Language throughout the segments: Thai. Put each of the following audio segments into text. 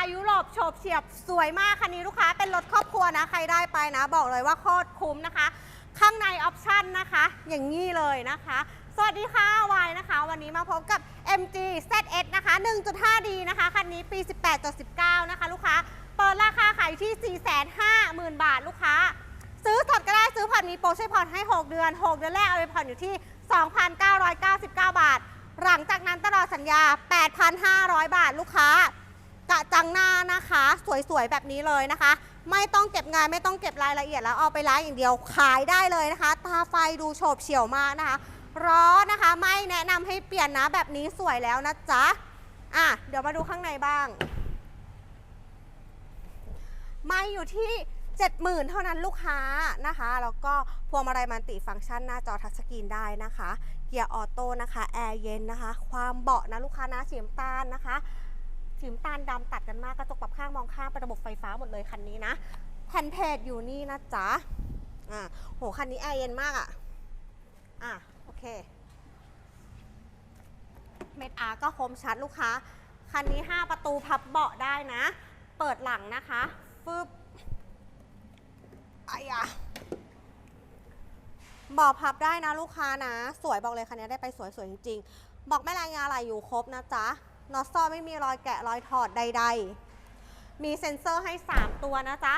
ายุโรปโฉบเฉียบสวยมากคันนี้ลูกค้าเป็นรถครอบครัวนะ ใครได้ไปนะ บอกเลยว่าโคตรคุ้มนะคะ ข้างในออปชั่นนะคะ อย่างนี้เลยนะคะ สวัสดีค่ะวายนะคะ วันนี้มาพบกับ MG ZS นะคะ 1.5D นะคะคันนี้ปี 18.19 นะคะ ลูกค้าเปิดราคาขายที่ 450,000 บาทลูกค้า ซื้อสดก็ได้ซื้อผ่อนมีโปรช่วยผ่อนให้ 6 เดือน 6 เดือนแรกเอาไปผ่อนอยู่ที่ 2,999 บาท หลังจากนั้นตลอดสัญญา 8,500 บาทลูกค้า กะจังหน้านะคะ สวยๆแบบนี้เลยนะคะ ไม่ต้องเก็บงานไม่ต้องเก็บรายละเอียดแล้วเอาไปล้างอย่างเดียวขายได้เลยนะคะตาไฟดูโฉบเฉี่ยวมากนะคะล้อนะคะไม่แนะนำให้เปลี่ยนนะแบบนี้สวยแล้วนะจ๊ะอะเดี๋ยวมาดูข้างในบ้าง ไม่อยู่ที่70,000 เท่านั้นลูกค้านะคะ แล้วก็พวงมาลัยมันติฟังก์ชันหน้าจอทัชสกรีนได้นะคะ เกียร์ออโต้นะคะ แอร์เย็นนะคะ ความเบาะนะลูกค้านะสีน้ำตาลนะคะ สีน้ำตาลดำตัดกันมากกระจกปรับข้างมองข้างเป็นระบบไฟฟ้าหมดเลยคันนี้นะแผ่นเพจอยู่นี่นะจ๊ะอ่าโหคันนี้แอร์เย็นมากอะ่ะอะโอเคเมดอาร์ก็คมชัดลูกค้า คันนี้ 5 ประตูพับเบาะได้นะ เปิดหลังนะคะฟึบไอ้ยะเบอกพับได้นะลูกค้านะ สวยบอกเลยคันนี้ได้ไปสวยๆจริงๆ บอกแม่แรายงานอะไรอยู่ครบนะจ๊ะ น็อตซอไม่มีรอยแกะรอยถอดใด ๆ มีเซ็นเซอร์ให้ 3 ตัวนะจ๊ะ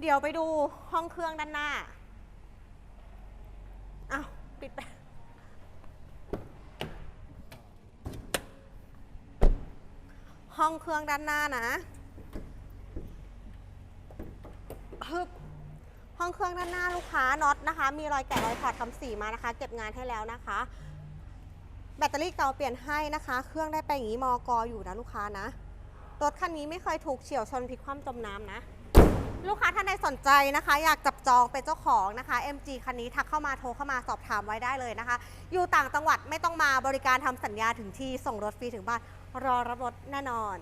เดี๋ยวไปดูห้องเครื่องด้านหน้าอ้าวปิดไปห้องเครื่องด้านหน้านะฮึบห้องเครื่องด้านหน้าลูกค้าน็อตนะคะ มีรอยแกะรอยถอดทำสีมานะคะ เก็บงานให้แล้วนะคะ แบตเตอรี่เก่าเปลี่ยนให้นะคะ เครื่องได้ไปอย่างนี้มอกออยู่นะลูกค้านะ รถคันนี้ไม่เคยถูกเฉี่ยวชนพลิกคว่ำจมน้ำนะ ลูกค้าท่านใดสนใจนะคะ อยากจับจองเป็นเจ้าของนะคะ MG คันนี้ทักเข้ามาโทรเข้ามาสอบถามไว้ได้เลยนะคะ อยู่ต่างจังหวัดไม่ต้องมาบริการทำสัญญาถึงที่ส่งรถฟรีถึงบ้านรอรับรถแน่นอน